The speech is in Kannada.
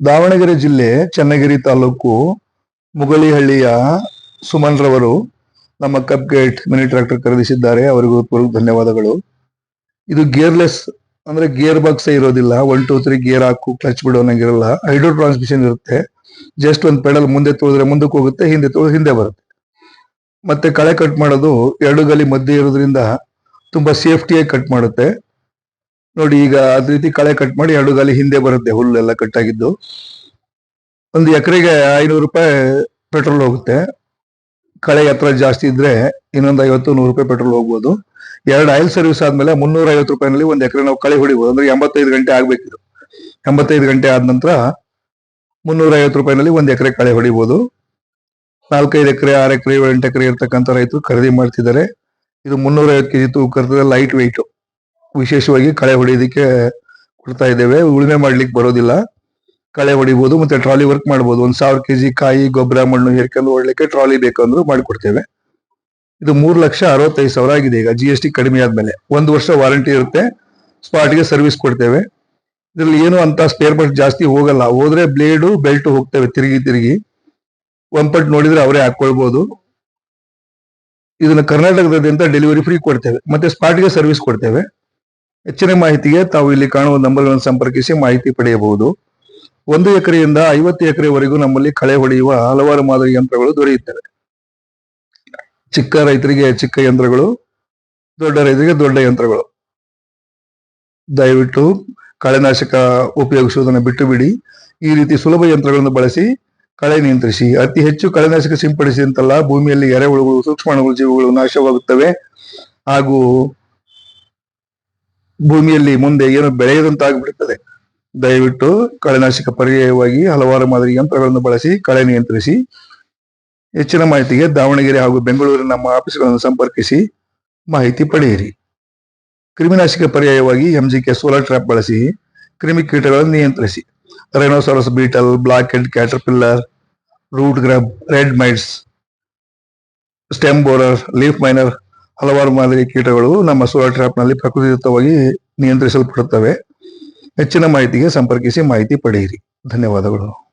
ದಾವಣಗೆರೆ ಜಿಲ್ಲೆ ಚನ್ನಗಿರಿ ತಾಲೂಕು ಮುಗಳಿಹಳ್ಳಿಯ ಸುಮನ್ ರವರು ನಮ್ಮ ಕಪ್ ಗೇಟ್ ಮಿನಿ ಟ್ರಾಕ್ಟರ್ ಖರೀದಿಸಿದ್ದಾರೆ. ಅವರಿಗೂ ಧನ್ಯವಾದಗಳು. ಇದು ಗೇರ್ಲೆಸ್ ಅಂದ್ರೆ ಗೇರ್ ಬಾಕ್ಸ್ ಇರೋದಿಲ್ಲ. ಒನ್ ಟೂ ತ್ರೀ ಗೇರ್ ಹಾಕು ಕ್ಲಚ್ ಬಿಡೋ ಅನ್ನಂಗಿರಲ್ಲ ಹೈಡ್ರೋ ಟ್ರಾನ್ಸ್ಮಿಷನ್ ಇರುತ್ತೆ. ಜಸ್ಟ್ ಒಂದು ಪೆಡಲ್ ಮುಂದೆ ತೋಳಿದ್ರೆ ಮುಂದಕ್ಕೆ ಹೋಗುತ್ತೆ, ಹಿಂದೆ ತೋಳಿದ್ರೆ ಹಿಂದೆ ಬರುತ್ತೆ. ಮತ್ತೆ ಕಳೆ ಕಟ್ ಮಾಡೋದು ಎರಡು ಗಲಿ ಮಧ್ಯೆ ಇರೋದ್ರಿಂದ ತುಂಬಾ ಸೇಫ್ಟಿಯಾಗಿ ಕಟ್ ಮಾಡುತ್ತೆ. ನೋಡಿ, ಈಗ ಅದ್ ರೀತಿ ಕಳೆ ಕಟ್ ಮಾಡಿ ಎರಡು ಗಾಲಿ ಹಿಂದೆ ಬರುತ್ತೆ, ಹುಲ್ಲೆಲ್ಲ ಕಟ್ ಆಗಿದ್ದು. ಒಂದು ಎಕರೆಗೆ ಐನೂರು ರೂಪಾಯಿ ಪೆಟ್ರೋಲ್ ಹೋಗುತ್ತೆ. ಕಳೆ ಎತ್ತರ ಜಾಸ್ತಿ ಇದ್ರೆ ಇನ್ನೊಂದು ಐವತ್ತು, ನೂರು ರೂಪಾಯಿ ಪೆಟ್ರೋಲ್ ಹೋಗ್ಬೋದು. ಎರಡು ಆಯಿಲ್ ಸರ್ವಿಸ್ ಆದ್ಮೇಲೆ ಮುನ್ನೂರ ಐವತ್ತು ರೂಪಾಯಿನಲ್ಲಿ ಒಂದು ಎಕರೆ ನಾವು ಕಳೆ ಹೊಡಿಬೋದು. ಅಂದ್ರೆ ಎಂಬತ್ತೈದು ಗಂಟೆ ಆಗ್ಬೇಕಿದು. ಎಂಬತ್ತೈದು ಗಂಟೆ ಆದ ನಂತರ ಮುನ್ನೂರ ಐವತ್ತು ರೂಪಾಯಿನಲ್ಲಿ ಒಂದು ಎಕರೆ ಕಳೆ ಹೊಡಿಬೋದು. ನಾಲ್ಕೈದು ಎಕರೆ, ಆರು ಎಕರೆ ಎಂಟು ಎಕರೆ ಇರ್ತಕ್ಕಂಥ ರೈತರು ಖರೀದಿ ಮಾಡ್ತಿದ್ದಾರೆ. ಇದು ಮುನ್ನೂರ ಐವತ್ತು ಕೆಜಿ ತೂಕ ಲೈಟ್ ವೆಯ್ಟ್ ವಿಶೇಷವಾಗಿ ಕಳೆ ಹೊಡಿಯೋದಕ್ಕೆ ಕೊಡ್ತಾ ಇದ್ದೇವೆ. ಉಳುಮೆ ಮಾಡ್ಲಿಕ್ಕೆ ಬರೋದಿಲ್ಲ. ಕಳೆ ಹೊಡಿಬಹುದು ಮತ್ತೆ ಟ್ರಾಲಿ ವರ್ಕ್ ಮಾಡಬಹುದು ಒಂದ್ ಸಾವಿರ ಕೆಜಿ ಕಾಯಿ, ಗೊಬ್ಬರ, ಮಣ್ಣು ಹೇರ್ಕೊಂಡು ಹೊಡ್ಲಿಕ್ಕೆ ಟ್ರಾಲಿ ಬೇಕಂದ್ರೂ ಮಾಡಿಕೊಡ್ತೇವೆ. ಇದು ಮೂರು ಲಕ್ಷ ಅರವತ್ತೈದು ಸಾವಿರ ಆಗಿದೆ ಈಗ. ಜಿ ಎಸ್ ಟಿ ಕಡಿಮೆ ಆದ್ಮೇಲೆ ಒಂದು ವರ್ಷ ವಾರಂಟಿ ಇರುತ್ತೆ. ಸ್ಪಾಟ್ಗೆ ಸರ್ವಿಸ್ ಕೊಡ್ತೇವೆ. ಇದರಲ್ಲಿ ಏನು ಅಂತ ಸ್ಪೇರ್ ಪಾರ್ಟ್ ಜಾಸ್ತಿ ಹೋಗಲ್ಲ. ಹೋದ್ರೆ ಬ್ಲೇಡು ಬೆಲ್ಟ್ ಹೋಗ್ತೇವೆ ತಿರುಗಿ ತಿರುಗಿ. ಒಂಪಟ್ ನೋಡಿದ್ರೆ ಅವರೇ ಹಾಕೊಳ್ಬಹುದು ಇದನ್ನ ಕರ್ನಾಟಕದಾದ್ಯಂತ ಡೆಲಿವರಿ ಫ್ರೀ ಕೊಡ್ತೇವೆ. ಮತ್ತೆ ಸ್ಪಾಟ್ಗೆ ಸರ್ವಿಸ್ ಕೊಡ್ತೇವೆ. ಹೆಚ್ಚಿನ ಮಾಹಿತಿಗೆ ತಾವು ಇಲ್ಲಿ ಕಾಣುವ ನಂಬರ್ಗಳನ್ನು ಸಂಪರ್ಕಿಸಿ ಮಾಹಿತಿ ಪಡೆಯಬಹುದು. ಒಂದು ಎಕರೆಯಿಂದ ಐವತ್ತು ಎಕರೆವರೆಗೂ ನಮ್ಮಲ್ಲಿ ಕಳೆ ಹೊಡೆಯುವ ಹಲವಾರು ಮಾದರಿ ಯಂತ್ರಗಳು ದೊರೆಯುತ್ತವೆ. ಚಿಕ್ಕ ರೈತರಿಗೆ ಚಿಕ್ಕ ಯಂತ್ರಗಳು, ದೊಡ್ಡ ರೈತರಿಗೆ ದೊಡ್ಡ ಯಂತ್ರಗಳು. ದಯವಿಟ್ಟು ಕಳೆನಾಶಕ ಉಪಯೋಗಿಸುವುದನ್ನು ಬಿಟ್ಟು ಬಿಡಿ ಈ ರೀತಿ ಸುಲಭ ಯಂತ್ರಗಳನ್ನು ಬಳಸಿ ಕಳೆ ನಿಯಂತ್ರಿಸಿ. ಅತಿ ಹೆಚ್ಚು ಕಳೆನಾಶಕ ಸಿಂಪಡಿಸಿದಂತಲ್ಲ ಭೂಮಿಯಲ್ಲಿ ಎರೆಹುಳುಗಳು ಸೂಕ್ಷ್ಮಾಣುಗಳು ಜೀವಿಗಳು ನಾಶವಾಗುತ್ತವೆ. ಹಾಗೂ ಭೂಮಿಯಲ್ಲಿ ಮುಂದೆ ಏನು ಬೆಳೆಯದಂತಾಗ್ಬಿಡುತ್ತದೆ. ದಯವಿಟ್ಟು ಕಳೆನಾಶಕ ಪರ್ಯಾಯವಾಗಿ ಹಲವಾರು ಮಾದರಿ ಯಂತ್ರಗಳನ್ನು ಬಳಸಿ, ಕಳೆ ನಿಯಂತ್ರಿಸಿ, ಹೆಚ್ಚಿನ ಮಾಹಿತಿಗೆ ದಾವಣಗೆರೆ ಹಾಗೂ ಬೆಂಗಳೂರಿನ ನಮ್ಮ ಆಫೀಸ್ಗಳನ್ನು ಸಂಪರ್ಕಿಸಿ ಮಾಹಿತಿ ಪಡೆಯಿರಿ. ಕ್ರಿಮಿನಾಶಕ ಪರ್ಯಾಯವಾಗಿ ಎಂಜಿಕೆ ಸೋಲಾರ್ ಟ್ರ್ಯಾಪ್ ಬಳಸಿ ಕ್ರಿಮಿಕೀಟಗಳನ್ನು ನಿಯಂತ್ರಿಸಿ. Rhinoceros beetle black head caterpillar root grub red mites stem borer leaf miner ಹಲವಾರು ಮಾದರಿ ಕೀಟಗಳು ನಮ್ಮ ಸೋಲಾರ್ ಟ್ರಾಪ್ನಲ್ಲಿ ಪ್ರಕೃತಿದತ್ತವಾಗಿ ನಿಯಂತ್ರಿಸಲ್ಪಡುತ್ತವೆ. ಹೆಚ್ಚಿನ ಮಾಹಿತಿಗೆ ಸಂಪರ್ಕಿಸಿ ಮಾಹಿತಿ ಪಡೆಯಿರಿ. ಧನ್ಯವಾದಗಳು.